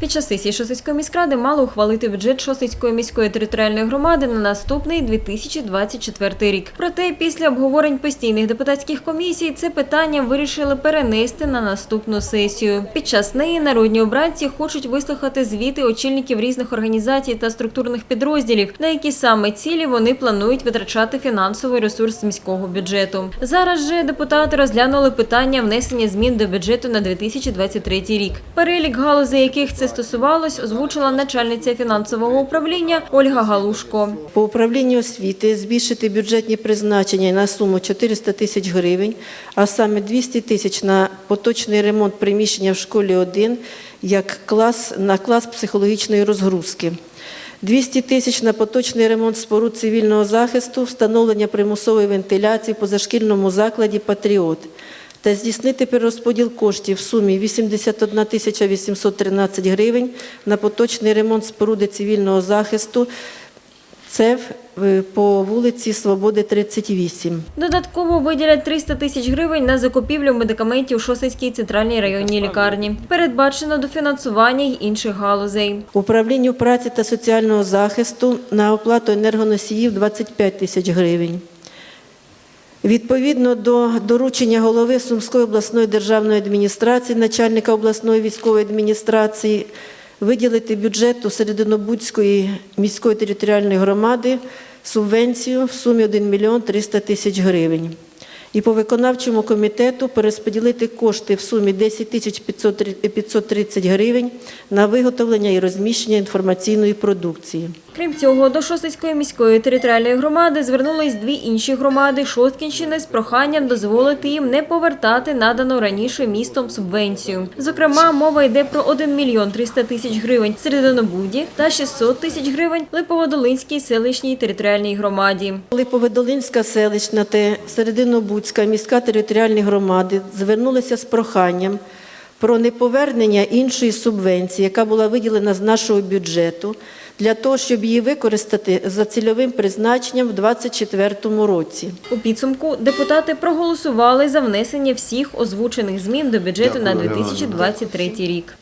Під час сесії Шосицької міськради мали ухвалити бюджет Шосицької міської територіальної громади на наступний 2024 рік. Проте після обговорень постійних депутатських комісій це питання вирішили перенести на наступну сесію. Під час неї народні обранці хочуть вислухати звіти очільників різних організацій та структурних підрозділів, на які саме цілі вони планують витрачати фінансовий ресурс міського бюджету. Зараз же депутати розглянули питання внесення змін до бюджету на 2023 рік. Перелік галузей, яких це стосувалось, озвучила начальниця фінансового управління Ольга Галушко. По управлінню освіти збільшити бюджетні призначення на суму 400 тисяч гривень, а саме 200 тисяч на поточний ремонт приміщення в школі 1 як клас на клас психологічної розгрузки. 200 тисяч на поточний ремонт споруд цивільного захисту, встановлення примусової вентиляції в позашкільному закладі Патріот та здійснити перерозподіл коштів в сумі 81 тисяча 813 гривень на поточний ремонт споруди цивільного захисту це по вулиці Свободи 38. Додатково виділять 300 тисяч гривень на закупівлю медикаментів у Шосицькій центральній районній лікарні. Передбачено дофінансування й інших галузей. Управлінню праці та соціального захисту на оплату енергоносіїв 25 тисяч гривень. Відповідно до доручення голови Сумської обласної державної адміністрації, начальника обласної військової адміністрації, виділити бюджету Серединобудської міської територіальної громади субвенцію в сумі 1 мільйон 300 тисяч гривень. І по виконавчому комітету перерозподілити кошти в сумі 10 тисяч 530 гривень на виготовлення і розміщення інформаційної продукції. Крім цього, до Шосицької міської територіальної громади звернулись дві інші громади Шосткінщини з проханням дозволити їм не повертати надану раніше містом субвенцію. Зокрема, мова йде про 1 мільйон 300 тисяч гривень Серединобуді та 600 тисяч гривень Липоводолинській селищній територіальній громаді. Липоводолинська селищна та Серединобудська міська територіальні громади звернулися з проханням про неповернення іншої субвенції, яка була виділена з нашого бюджету, для того, щоб її використати за цільовим призначенням в 2024 році. У підсумку депутати проголосували за внесення всіх озвучених змін до бюджету на Дякую, Галина. 2023 рік.